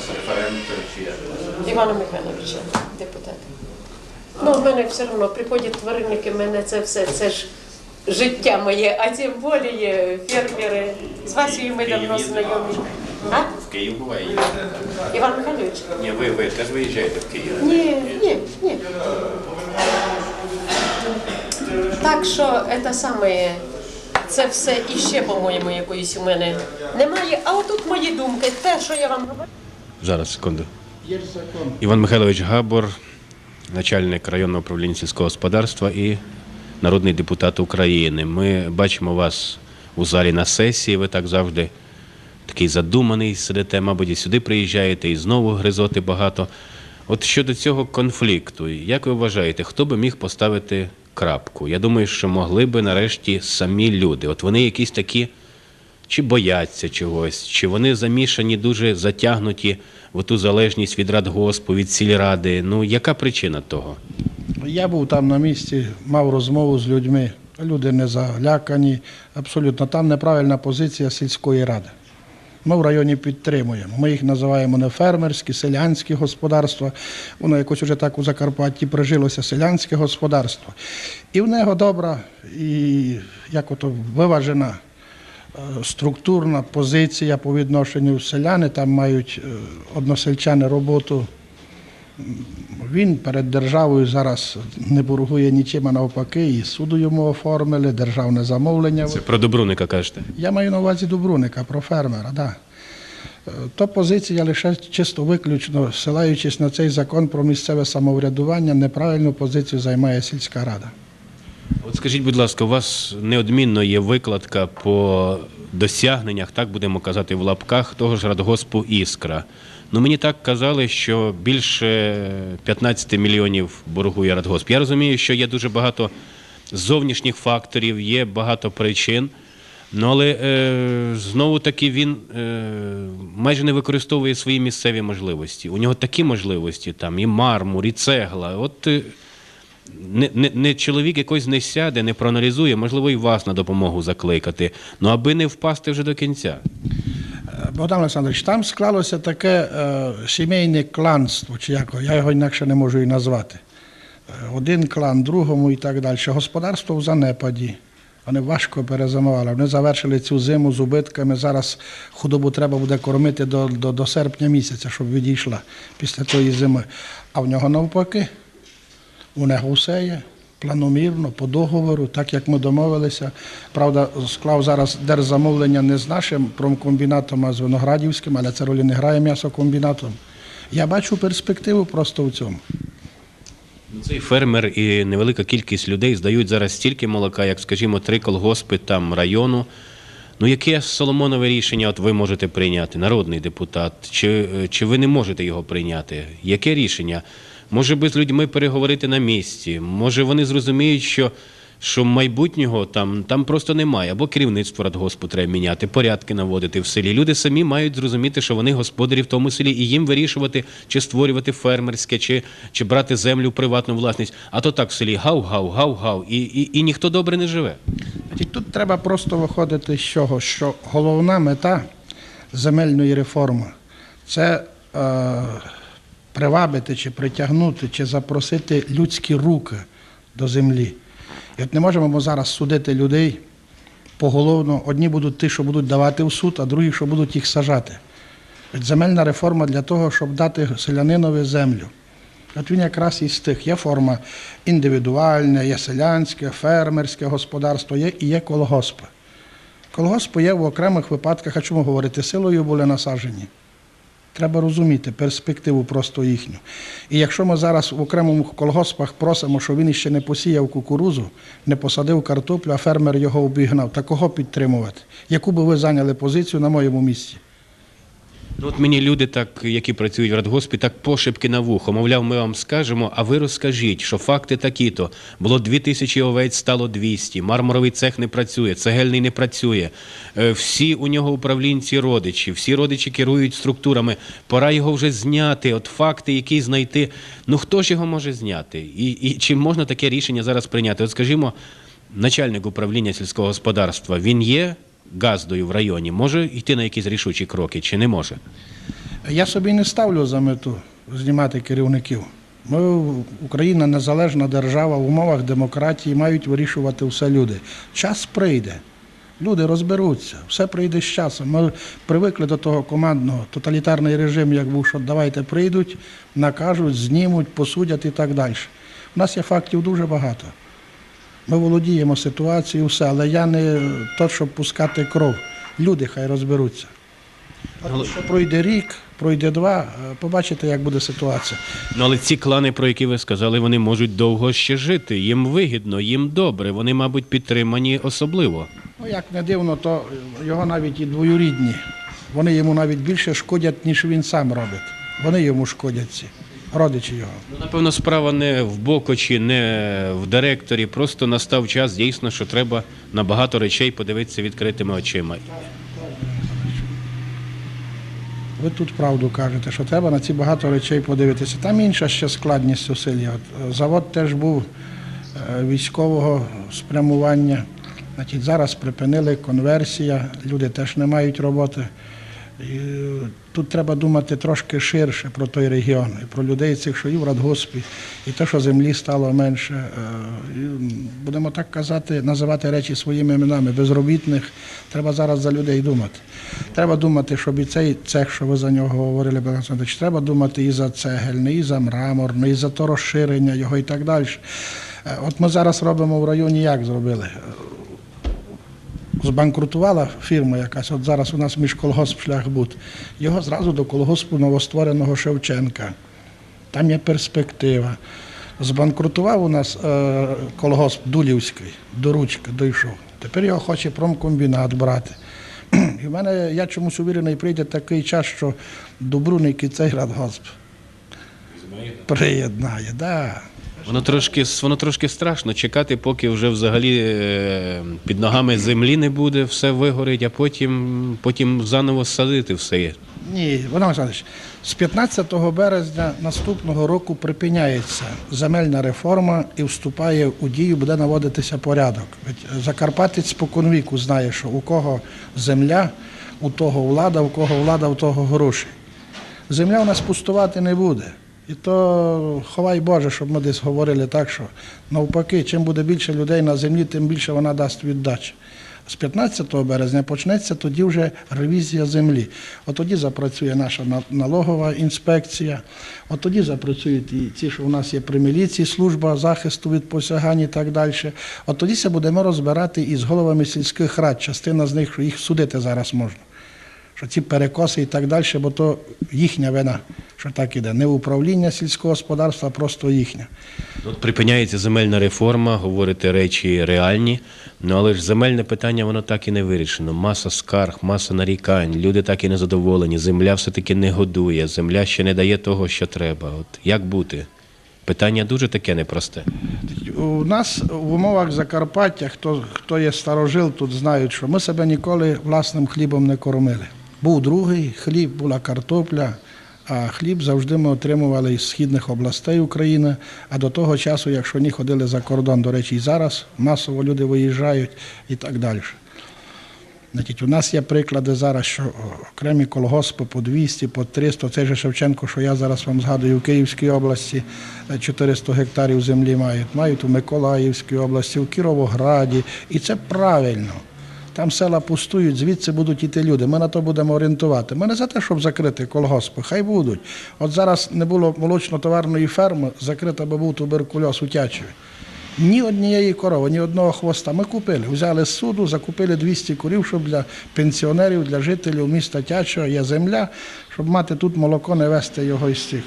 зараз референт чи як? Івана Михайловича, депутата. Ну, в мене все одно приходять тваринники, в мене це все, це ж життя моє, а тим більше фермери. З Васею ми давно знайомі. А? В Київ буває їздите? Іван Михайлович? Ні, ви, ви теж виїжджаєте в Київ? Ні, ні, ні. Так що це саме, це все іще, по-моєму, якоїсь у мене немає. А отут мої думки, те, що я вам говорю. Зараз, секунду. Іван Михайлович Габор, начальник районного управління сільського господарства і народний депутат України. Ми бачимо вас у залі на сесії. Ви так завжди такий задуманий сидите, мабуть, і сюди приїжджаєте, і знову гризоти багато. От щодо цього конфлікту, як ви вважаєте, хто би міг поставити крапку? Я думаю, що могли би нарешті самі люди. От вони якісь такі чи бояться чогось, чи вони замішані дуже затягнуті в ту залежність від радгоспу, від сільради. Ну яка причина того? Я був там на місці, мав розмову з людьми. Люди не залякані, абсолютно там неправильна позиція сільської ради. Ми в районі підтримуємо. Ми їх називаємо не фермерські, селянські господарства. Воно якось уже так у Закарпатті прижилося селянське господарство. І в нього добра і як ото виважена структурна позиція по відношенню селяни. Там мають е, односельчани роботу він перед державою зараз не боргує нічим, а навпаки, і суду йому оформили, державне замовлення. Це про Добруника кажете. Я маю на увазі Добруника, про фермера, да. Е, То позиція лише чисто виключно, силаючись на цей закон про місцеве самоврядування, неправильну позицію займає сільська рада. От скажіть, будь ласка, у вас неодмінно є викладка по досягненнях, так будемо казати, в лапках того ж радгоспу Іскра. Ну мені так казали, що більше 15 мільйонів боргує радгосп. Я розумію, що є дуже багато зовнішніх факторів, є багато причин. Ну, але е, знову таки він е, майже не використовує свої місцеві можливості. У нього такі можливості, там і мармур, і цегла. От е, не, не, не чоловік якось не сяде, не проаналізує, можливо, і вас на допомогу закликати. Ну аби не впасти вже до кінця. Богдан Олександрович, там склалося таке е, сімейне кланство, чи як, я його інакше не можу і назвати. Е, Один клан, другому і так далі. Господарство в занепаді. Вони важко перезимували. Вони завершили цю зиму з убитками. Зараз худобу треба буде кормити до, до, до серпня місяця, щоб відійшла після тої зими. А в нього навпаки, у нього. Планомірно, по договору, так як ми домовилися. Правда, склав зараз держзамовлення не з нашим промкомбінатом, а з Виноградівським, але це ролі не грає м'ясокомбінатом. Я бачу перспективу просто в цьому. Ну, Цей фермер і невелика кількість людей здають зараз стільки молока, як, скажімо, три колгоспи там району. Ну, яке Соломонове рішення от ви можете прийняти, народний депутат? Чи, чи ви не можете його прийняти? Яке рішення? Може би з людьми переговорити на місці? Може вони зрозуміють, що, що майбутнього там, там просто немає, або керівництво радгоспу треба міняти, порядки наводити в селі. Люди самі мають зрозуміти, що вони господарі в тому селі, і їм вирішувати, чи створювати фермерське, чи, чи брати землю в приватну власність. А то так в селі гав-гав, гав-гав, і, і, і ніхто добре не живе. Тут треба просто виходити з чого, що головна мета земельної реформи це е, привабити чи притягнути, чи запросити людські руки до землі. І от не можемо ми зараз судити людей поголовно. Одні будуть ті, що будуть давати в суд, а другі, що будуть їх сажати. От земельна реформа для того, щоб дати селянинові землю. От він якраз із тих. Є форма індивідуальна, є селянське, фермерське господарство, є і є колгоспи. Колгоспи є в окремих випадках, а чому говорити, силою були насаджені. Треба розуміти перспективу просто їхню. І якщо ми зараз в окремому колгоспах просимо, що він іще не посіяв кукурузу, не посадив картоплю, а фермер його обігнав, та кого підтримувати? Яку би ви зайняли позицію на моєму місці? Ну, от мені люди, так, які працюють в радгоспі, так пошепки на вухо. Мовляв, ми вам скажемо, а ви розкажіть, що факти такі-то. Було 2 тисячі овець, стало 200, мармуровий цех не працює, цегельний не працює. Е, Всі у нього управлінці родичі, всі родичі керують структурами. Пора його вже зняти. От факти, які знайти. Ну хто ж його може зняти? І, і чи можна таке рішення зараз прийняти? От скажімо, начальник управління сільського господарства, він є газдою в районі, може йти на якісь рішучі кроки чи не може? Я собі не ставлю за мету знімати керівників. Ми Україна незалежна держава в умовах демократії мають вирішувати все люди. Час прийде. Люди розберуться, все прийде з часом. Ми привикли до того командного тоталітарний режим, як був, що давайте прийдуть, накажуть, знімуть, посудять і так далі. У нас є фактів дуже багато. Ми володіємо ситуацією, все, але я не то, щоб пускати кров. Люди хай розберуться. От що пройде рік, пройде два, е, побачите, як буде ситуація. Ну, але ці клани, про які ви сказали, вони можуть довго ще жити. Їм вигідно, їм добре. Вони, мабуть, підтримані особливо. Ну, як не дивно, то його навіть і двоюрідні. Вони йому навіть більше шкодять, ніж він сам робить. Вони йому шкодять родичі його. Ну, напевно, справа не в Бокочі, не в директорі. Просто настав час дійсно, що треба на багато речей подивитися відкритими очима. Ви тут правду кажете, що треба на ці багато речей подивитися. Там інша ще складність. От, е, завод теж був е, військового спрямування. Значить, зараз припинили конверсія, люди теж не мають роботи. Тут треба думати трошки ширше про той регіон, і про людей цих, що і в радгоспі, і те, що землі стало менше. Е, будемо так казати, називати речі своїми іменами. Безробітних треба зараз за людей думати. Треба думати, щоб і цей цех, що ви за нього говорили, треба думати і за цегельний, і за мраморний, і за то розширення його і так далі. Е, От ми зараз робимо в районі, як зробили? Збанкрутувала фірма якась, от зараз у нас між колгосп шляхбуд, його зразу до колгоспу новоствореного Шевченка. Там є перспектива. Збанкрутував у нас е, колгосп Дулівський, до ручки дійшов. Тепер його хоче промкомбінат брати. І в мене, я чомусь увірений, прийде такий час, що Дубруник цей радгосп приєднає. Да. Воно трошки, воно трошки страшно чекати, поки вже взагалі е, під ногами землі не буде, все вигорить, а потім, потім заново садити все. Ні, Богдан Олександрович, з 15 березня наступного року припиняється земельна реформа і вступає у дію, буде наводитися порядок. Ведь Закарпатець споконвіку знає, що у кого земля, у того влада, у кого влада, у того гроші. Земля у нас пустувати не буде. І то ховай Боже, щоб ми десь говорили так, що навпаки, чим буде більше людей на землі, тим більше вона дасть віддачі. З 15 березня почнеться тоді вже ревізія землі. От тоді запрацює наша налогова інспекція, от тоді запрацюють і ті, що у нас є при міліції, служба захисту від посягань і так далі. От тоді се будемо розбирати із головами сільських рад. Частина з них, що їх судити зараз можна. Що ці перекоси і так далі, бо то їхня вина, що так іде. Не управління сільського господарства, а просто їхня. От припиняється земельна реформа, говорите речі реальні, ну але ж земельне питання воно так і не вирішено. Маса скарг, маса нарікань, люди так і не задоволені, земля все-таки не годує, земля ще не дає того, що треба. От як бути? Питання дуже таке непросте. У нас в умовах Закарпаття, хто, хто є старожил, тут знають, що ми себе ніколи власним хлібом не кормили. Був другий хліб, була картопля, а хліб завжди ми отримували із східних областей України. А до того часу, якщо ні ходили за кордон, до речі, і зараз масово люди виїжджають і так далі. Значить, у нас є приклади зараз, що окремі колгоспи по 200, по 300. Цей же Шевченко, що я зараз вам згадую, в Київській області е, 400 гектарів землі мають. Мають у Миколаївській області, у Кіровограді. І це правильно. Там села пустують, звідси будуть іти люди. Ми на то будемо орієнтувати. Ми не за те, щоб закрити колгоспи, хай будуть. От зараз не було молочно-товарної ферми, закрита би був туберкульоз у Тячеві. Ні однієї корови, ні одного хвоста. Ми купили. Взяли з суду, закупили 200 корів, щоб для пенсіонерів, для жителів міста Тячого є земля, щоб мати тут молоко, не вести його із цих.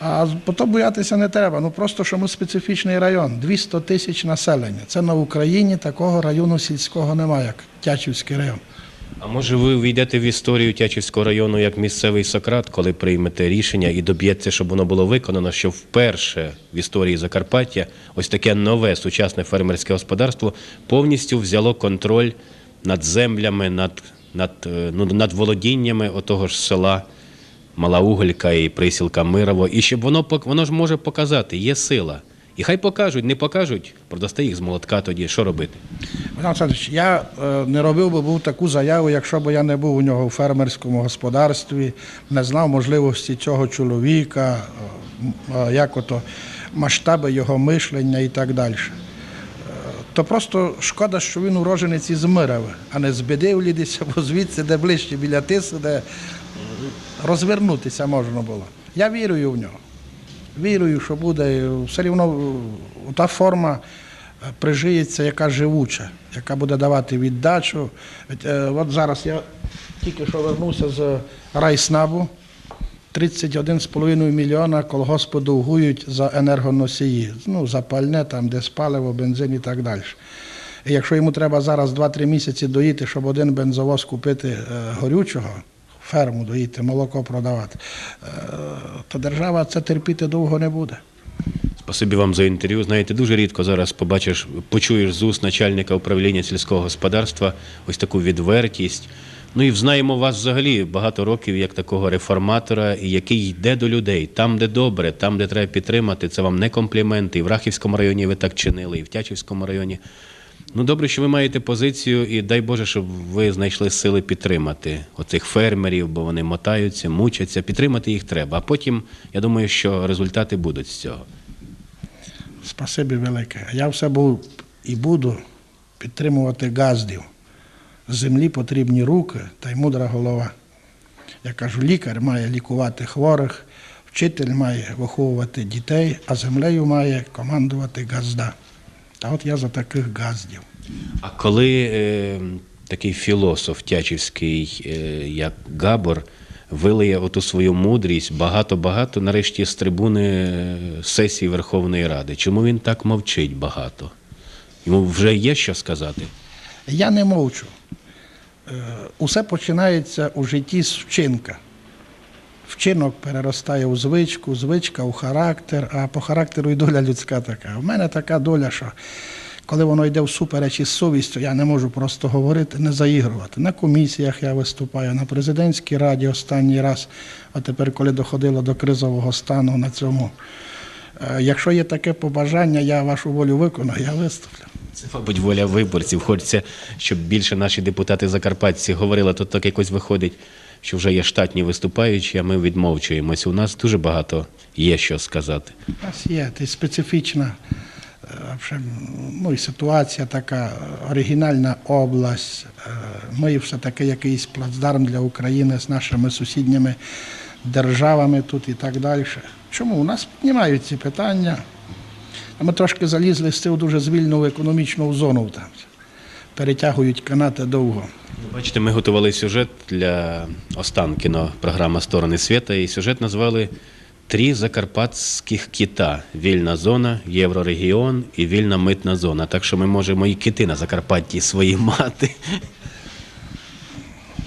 А потім боятися не треба. Ну просто що ми специфічний район, 200 тисяч населення. Це на Україні такого району сільського немає, як Тячівський район. А може ви війдете в історію Тячівського району як місцевий Сократ, коли приймете рішення і доб'єте, щоб воно було виконано, що вперше в історії Закарпаття ось таке нове сучасне фермерське господарство повністю взяло контроль над землями, над, над, е, ну, над володіннями отого ж села Мала Уголька і присілка Мирово. І щоб воно воно ж може показати, є сила. І хай покажуть, не покажуть, продасте їх з молотка тоді. Що робити? Олександрович, я е, не робив би був таку заяву, якщо б я не був у нього у фермерському господарстві, не знав можливості цього чоловіка, е, е, як ото масштаби його мишлення і так далі. То просто шкода, що він уроженець із Мирова, а не з Бедивлідися, бо звідси, де ближче біля Тиси, де розвернутися можна було. Я вірую в нього. Вірую, що буде все рівно е, та форма е, прижиється, яка живуча, яка буде давати віддачу. Е, От зараз я тільки що вернувся з райснабу. 31,5 мільйона колгоспи довгують за енергоносії, ну, за пальне, там, де паливо, бензин і так далі. І якщо йому треба зараз 2-3 місяці доїти, щоб один бензовоз купити горючого, ферму доїти, молоко продавати, е, то держава це терпіти довго не буде. Спасибі вам за інтерв'ю. Знаєте, дуже рідко зараз побачиш, почуєш з уст начальника управління сільського господарства ось таку відвертість. Ну і знаємо вас взагалі багато років як такого реформатора, який йде до людей там, де добре, там, де треба підтримати. Це вам не компліменти. І в Рахівському районі ви так чинили, і в Тячівському районі. Ну добре, що ви маєте позицію, і дай Боже, щоб ви знайшли сили підтримати оцих фермерів, бо вони мотаються, мучаться. Підтримати їх треба. А потім я думаю, що результати будуть з цього. Спасибі велике. Я все був і буду підтримувати газдів. Землі потрібні руки та й мудра голова. Я кажу, лікар має лікувати хворих, вчитель має виховувати дітей, а землею має командувати газда. А от я за таких газдів. А коли е, такий філософ тячівський, е, як Габор, вилиє оту свою мудрість багато-багато, нарешті з трибуни е, сесії Верховної Ради, чому він так мовчить багато? Йому вже є що сказати? Я не мовчу. Е, Усе починається у житті з вчинка. Вчинок переростає у звичку, звичка у характер, а по характеру і доля людська така. У мене така доля, що коли воно йде всупереч із совістю, я не можу просто говорити, не заігрувати. На комісіях я виступаю, на президентській раді останній раз, а тепер, коли доходило до кризового стану на цьому. Е, Якщо є таке побажання, я вашу волю виконаю, я виступлю. Це, мабуть, воля виборців. Хочеться, щоб більше наші депутати закарпатці говорили, то так якось виходить, що вже є штатні виступаючі, а ми відмовчуємося. У нас дуже багато є що сказати. У нас є й специфічна е, ну, і ситуація така, оригінальна область. Е, Ми все-таки якийсь плацдарм для України з нашими сусідніми державами тут і так далі. Чому? У нас піднімають ці питання. Ми трошки залізли з цього дуже звільну економічну зону. Там. Перетягують канати довго. Бачите, ми готували сюжет для Останкіно, програма Сторони світа, і сюжет назвали Три закарпатських кита: вільна зона, єврорегіон і вільна митна зона. Так що ми можемо і кити на Закарпатті свої мати.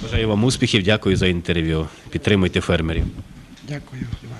Бажаю вам успіхів, дякую за інтерв'ю. Підтримуйте фермерів. Дякую, Іван.